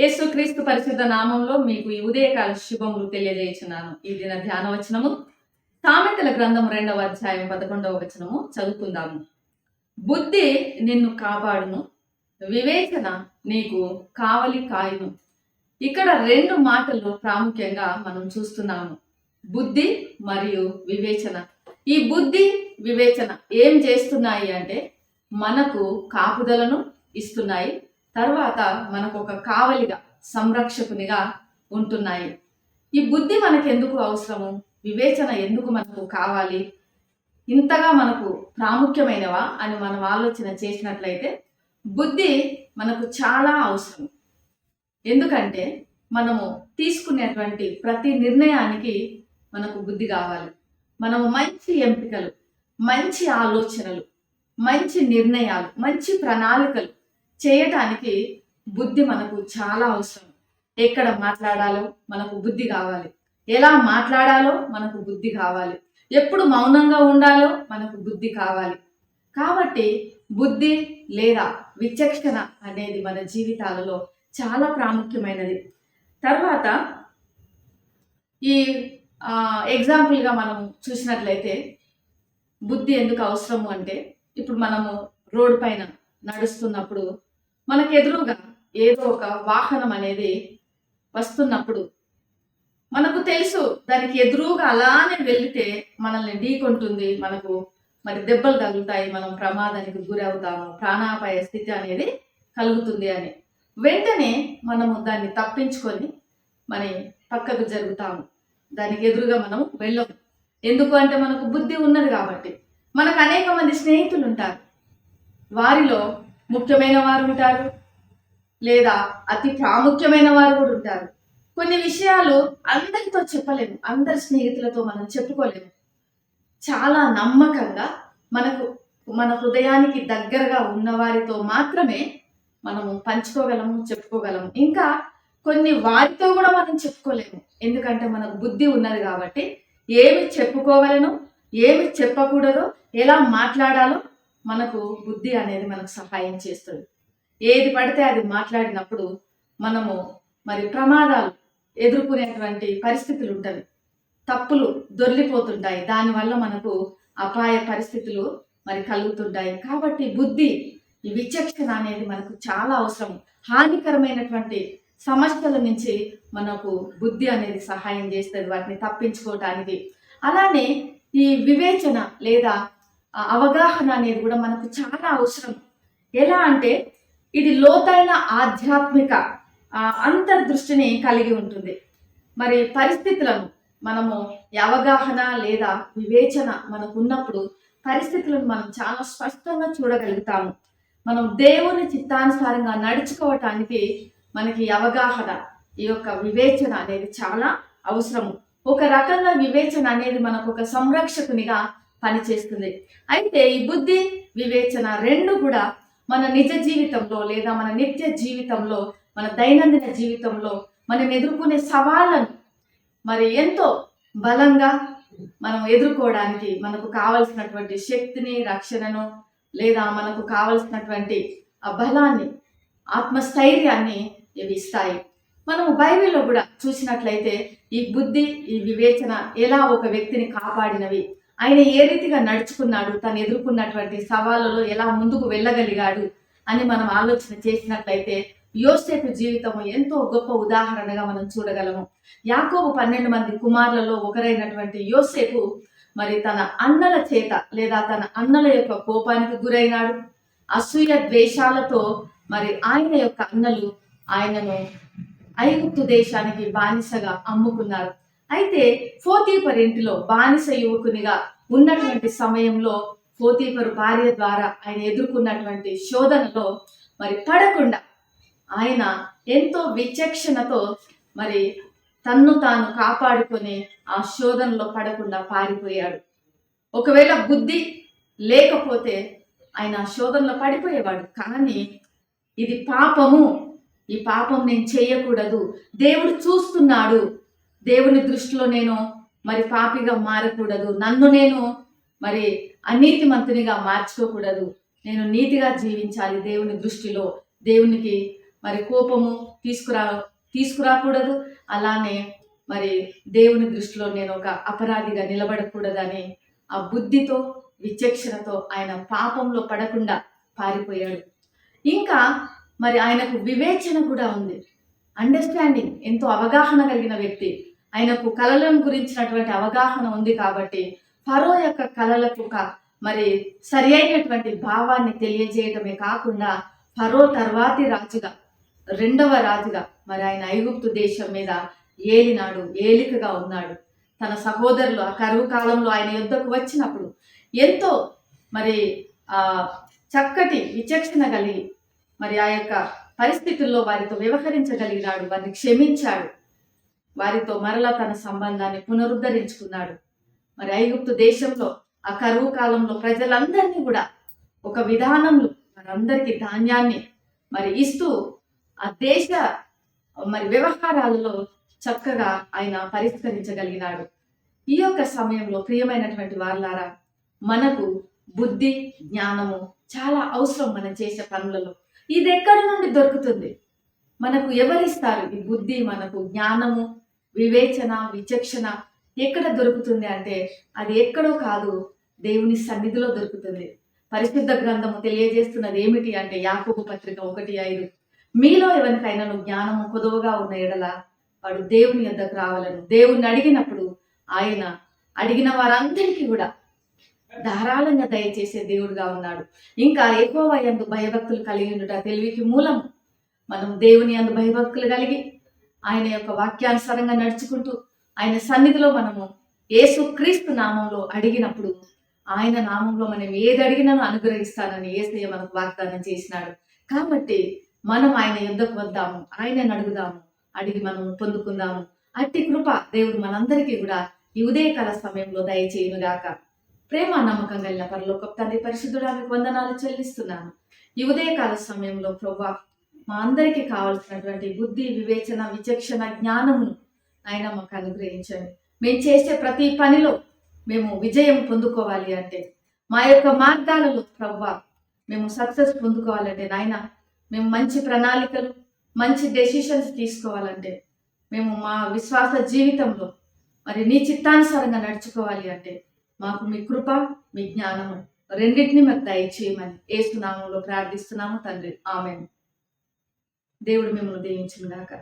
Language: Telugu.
యేసుక్రీస్తు పరిశుద్ధ నామంలో మీకు ఈ ఉదయకాల శుభములు తెలియజేస్తున్నాను ఈ దిన ధ్యాన వచనము సామెతల గ్రంథం రెండవ అధ్యాయం పదకొండవ వచనము చదువుకుందాము. బుద్ధి నిన్ను కాపాడును వివేచన నీకు కావలి కాయును. ఇక్కడ రెండు మాటలు ప్రాముఖ్యంగా మనం చూస్తున్నాము. బుద్ధి మరియు వివేచన. ఈ బుద్ధి వివేచన ఏం చేస్తున్నాయి అంటే మనకు కాపుదలను ఇస్తున్నాయి తర్వాత మనకు ఒక కావలిగా సంరక్షకునిగా ఉంటున్నాయి. ఈ బుద్ధి మనకు ఎందుకు అవసరము? వివేచన ఎందుకు మనకు కావాలి? ఇంతగా మనకు ప్రాముఖ్యమైనవా అని మనం ఆలోచన చేసినట్లయితే బుద్ధి మనకు చాలా అవసరం. ఎందుకంటే మనము తీసుకునేటువంటి ప్రతి నిర్ణయానికి మనకు బుద్ధి కావాలి. మనము మంచి ఎంపికలు మంచి ఆలోచనలు మంచి నిర్ణయాలు మంచి ప్రణాళికలు చేయటానికి బుద్ధి మనకు చాలా అవసరం. ఎక్కడ మాట్లాడాలో మనకు బుద్ధి కావాలి. ఎలా మాట్లాడాలో మనకు బుద్ధి కావాలి. ఎప్పుడు మౌనంగా ఉండాలో మనకు బుద్ధి కావాలి. కాబట్టి బుద్ధి లేదా విచక్షణ అనేది మన జీవితాలలో చాలా ప్రాముఖ్యమైనది. తర్వాత ఈ ఎగ్జాంపుల్గా మనం చూసినట్లయితే బుద్ధి ఎందుకు అవసరము అంటే ఇప్పుడు మనము రోడ్డు పైన నడుస్తున్నప్పుడు మనకు ఎదురుగా ఏదో ఒక వాహనం అనేది వస్తున్నప్పుడు మనకు తెలుసు దానికి ఎదురుగా అలానే వెళితే మనల్ని ఢీకొంటుంది మనకు మరి దెబ్బలు తగులుతాయి మనం ప్రమాదానికి గురవుతాము ప్రాణాపాయ స్థితి అనేది కలుగుతుంది అని. వెంటనే మనము దాన్ని తప్పించుకొని మరి పక్కకు జరుగుతాము. దానికి ఎదురుగా మనం వెళ్ళము. ఎందుకు అంటే మనకు బుద్ధి ఉన్నది కాబట్టి. మనకు అనేక మంది స్నేహితులు ఉంటారు. వారిలో ముఖ్యమైన వారు ఉంటారు. లేదా అతి ప్రాముఖ్యమైన వారు కూడా ఉంటారు. కొన్ని విషయాలు అందరితో చెప్పలేము. అందరి స్నేహితులతో మనం చెప్పుకోలేము. చాలా నమ్మకంగా మనకు మన హృదయానికి దగ్గరగా ఉన్న వారితో మాత్రమే మనము పంచుకోగలము చెప్పుకోగలము. ఇంకా కొన్ని వారితో కూడా మనం చెప్పుకోలేము. ఎందుకంటే మనకు బుద్ధి ఉన్నది కాబట్టి ఏమి చెప్పుకోగలను ఏమి చెప్పకూడదో ఎలా మాట్లాడాలో మనకు బుద్ధి అనేది మనకు సహాయం చేస్తుంది. ఏది పడితే అది మాట్లాడినప్పుడు మనము మరి ప్రమాదాలు ఎదుర్కొనేటువంటి పరిస్థితులు ఉంటుంది తప్పులు దొర్లిపోతుంటాయి దానివల్ల మనకు అపాయ పరిస్థితులు మరి కలుగుతుంటాయి. కాబట్టి బుద్ధి ఈ విచక్షణ అనేది మనకు చాలా అవసరం. హానికరమైనటువంటి సమస్యల నుంచి మనకు బుద్ధి అనేది సహాయం చేస్తుంది. వాటిని తప్పించుకోవటానికి. అలానే ఈ వివేచన లేదా అవగాహన అనేది కూడా మనకు చాలా అవసరం. ఎలా అంటే ఇది లోతైన ఆధ్యాత్మిక అంతర్దృష్టిని కలిగి ఉంటుంది. మరి పరిస్థితులను మనము అవగాహన లేదా వివేచన మనకు ఉన్నప్పుడు పరిస్థితులను మనం చాలా స్పష్టంగా చూడగలుగుతాము. మనం దేవుని చిత్తానుసారంగా నడుచుకోవటానికి మనకి అవగాహన ఈ యొక్క వివేచన అనేది చాలా అవసరము. ఒక రకంగా వివేచన అనేది మనకు ఒక సంరక్షకునిగా పనిచేస్తుంది అయితే ఈ బుద్ధి వివేచన రెండు కూడా మన నిజ జీవితంలో లేదా మన నిత్య జీవితంలో మన దైనందిన జీవితంలో మనం ఎదుర్కొనే సవాళ్ళను మరి ఎంతో బలంగా మనం ఎదుర్కోవడానికి మనకు కావలసినటువంటి శక్తిని రక్షణను లేదా మనకు కావలసినటువంటి ఆ బలాన్ని ఆత్మస్థైర్యాన్ని ఇవి ఇస్తాయి. మనము బైబిల్లో కూడా చూసినట్లయితే ఈ బుద్ధి ఈ వివేచన ఎలా ఒక వ్యక్తిని కాపాడినవి? ఆయన ఏ రీతిగా నడుచుకున్నాడు తను ఎదుర్కొన్నటువంటి సవాళ్ళలో ఎలా ముందుకు వెళ్ళగలిగాడు అని మనం ఆలోచన చేసినట్లయితే యోసేపు జీవితం ఎంతో గొప్ప ఉదాహరణగా మనం చూడగలము. యాకోబు పన్నెండు మంది కుమారులలో ఒకరైనటువంటి యోసేపు మరి తన అన్నల చేత లేదా తన అన్నల యొక్క కోపానికి గురైనాడు. అసూయ ద్వేషాలతో మరి ఆయన యొక్క అన్నలు ఆయనను ఐగుప్తు దేశానికి బానిసగా అమ్ముకున్నారు. అయితే ఫోతీపర్ ఇంటిలో బానిస యువకునిగా ఉన్నటువంటి సమయంలో ఫోతీపరు భార్య ద్వారా ఆయన ఎదుర్కొన్నటువంటి శోధనలో మరి పడకుండా ఆయన ఎంతో విచక్షణతో మరి తన్ను తాను కాపాడుకొని ఆ శోధనలో పడకుండా పారిపోయాడు. ఒకవేళ బుద్ధి లేకపోతే ఆయన ఆ శోధనలో పడిపోయేవాడు. కానీ ఇది పాపము. ఈ పాపం నేను చేయకూడదు. దేవుడు చూస్తున్నాడు. దేవుని దృష్టిలో నేను మరి పాపిగా మారకూడదు. నన్ను నేను మరి అనీతిమంతునిగా మార్చుకోకూడదు. నేను నీతిగా జీవించాలి దేవుని దృష్టిలో. దేవునికి మరి కోపము తీసుకురా తీసుకురాకూడదు. అలానే మరి దేవుని దృష్టిలో నేను ఒక అపరాధిగా నిలబడకూడదని ఆ బుద్ధితో విచక్షణతో ఆయన పాపంలో పడకుండా పారిపోయాడు. ఇంకా మరి ఆయనకు వివేచన కూడా ఉంది. అండర్స్టాండింగ్ ఎంతో అవగాహన కలిగిన వ్యక్తి. ఆయనకు కళలను గురించినటువంటి అవగాహన ఉంది కాబట్టి ఫరో యొక్క కళలకు ఒక మరి సరి అయినటువంటి భావాన్ని తెలియజేయటమే కాకుండా ఫరో తర్వాతి రాజుగా రెండవ రాజుగా మరి ఆయన ఐగుప్తు దేశం మీద ఏలినాడు ఏలికగా ఉన్నాడు. తన సహోదరులు ఆ కరువు కాలంలో ఆయన యుద్ధకు వచ్చినప్పుడు ఎంతో మరి ఆ చక్కటి విచక్షణ కలిగి మరి ఆ యొక్క పరిస్థితుల్లో వారితో వ్యవహరించగలిగినాడు వారిని క్షమించాడు. వారితో మరలా తన సంబంధాన్ని పునరుద్ధరించుకున్నాడు. మరి ఐగుప్తు దేశంలో ఆ కరువు కాలంలో ప్రజలందరినీ కూడా ఒక విధానంలో వారందరికీ ధాన్యాన్ని మరి ఇస్తూ ఆ దేశ మరి వ్యవహారాలలో చక్కగా ఆయన పరిష్కరించగలిగినాడు. ఈ యొక్క సమయంలో ప్రియమైనటువంటి వారులారా మనకు బుద్ధి జ్ఞానము చాలా అవసరం మనం చేసే పనులలో. ఇది ఎక్కడి నుండి దొరుకుతుంది? మనకు ఎవరిస్తారు ఈ బుద్ధి మనకు జ్ఞానము వివేచన విచక్షణ ఎక్కడ దొరుకుతుంది అంటే అది ఎక్కడో కాదు దేవుని సన్నిధిలో దొరుకుతుంది. పరిశుద్ధ గ్రంథము తెలియజేస్తున్నది ఏమిటి అంటే యాకోబు పత్రిక ఒకటి ఐదు. మీలో ఎవరికైనా జ్ఞానము కొదువగా ఉన్న ఎడల వాడు దేవుని యొద్దకు రావాలను. దేవుణ్ణి అడిగినప్పుడు ఆయన అడిగిన వారందరికీ కూడా ధారాళంగా దయచేసే దేవుడుగా ఉన్నాడు. ఇంకా ఎక్కువ ఎందు భయభక్తులు కలిగి ఉండుట తెలివికి మూలం మనం దేవుని అందు భయభక్తులు కలిగి ఆయన యొక్క వాక్యానుసారంగా నడుచుకుంటూ ఆయన సన్నిధిలో మనము యేసు క్రీస్తు నామంలో అడిగినప్పుడు ఆయన నామంలో మనం ఏది అడిగినానో అనుగ్రహిస్తానని ఏసయ్య మనకు వాగ్దానం చేసినాడు. కాబట్టి మనం ఆయన యుద్ధకు వద్దాము ఆయనను అడుగుదాము అడిగి మనం పొందుకుందాము. అట్టి కృప దేవుడు మనందరికీ కూడా ఈ ఉదయకాల సమయంలో దయచేయునుగాక. ప్రేమ నమ్మకం కలిగిన పరలోక తండ్రి పరిశుద్ధుడానికి వందనాలు చెల్లిస్తున్నాను. ఈ ఉదయకాల సమయంలో ప్రభా మా అందరికీ కావలసినటువంటి బుద్ధి వివేచన విచక్షణ జ్ఞానమును ఆయన మాకు అనుగ్రహించండి. మేము చేసే ప్రతి పనిలో మేము విజయం పొందుకోవాలి అంటే మా యొక్క మార్గాలలో ప్రభా మేము సక్సెస్ పొందుకోవాలంటే నాయన మేము మంచి ప్రణాళికలు మంచి డెసిషన్స్ తీసుకోవాలంటే మేము మా విశ్వాస జీవితంలో మరి నీ చిత్తానుసారంగా నడుచుకోవాలి అంటే మాకు మీ కృప మీ జ్ఞానము రెండింటిని మాకు దయచేయమని ఏసునామంలో ప్రార్థిస్తున్నాము తండ్రి. ఆమె దేవుడు మిమ్మల్ని దీవించిన దాకా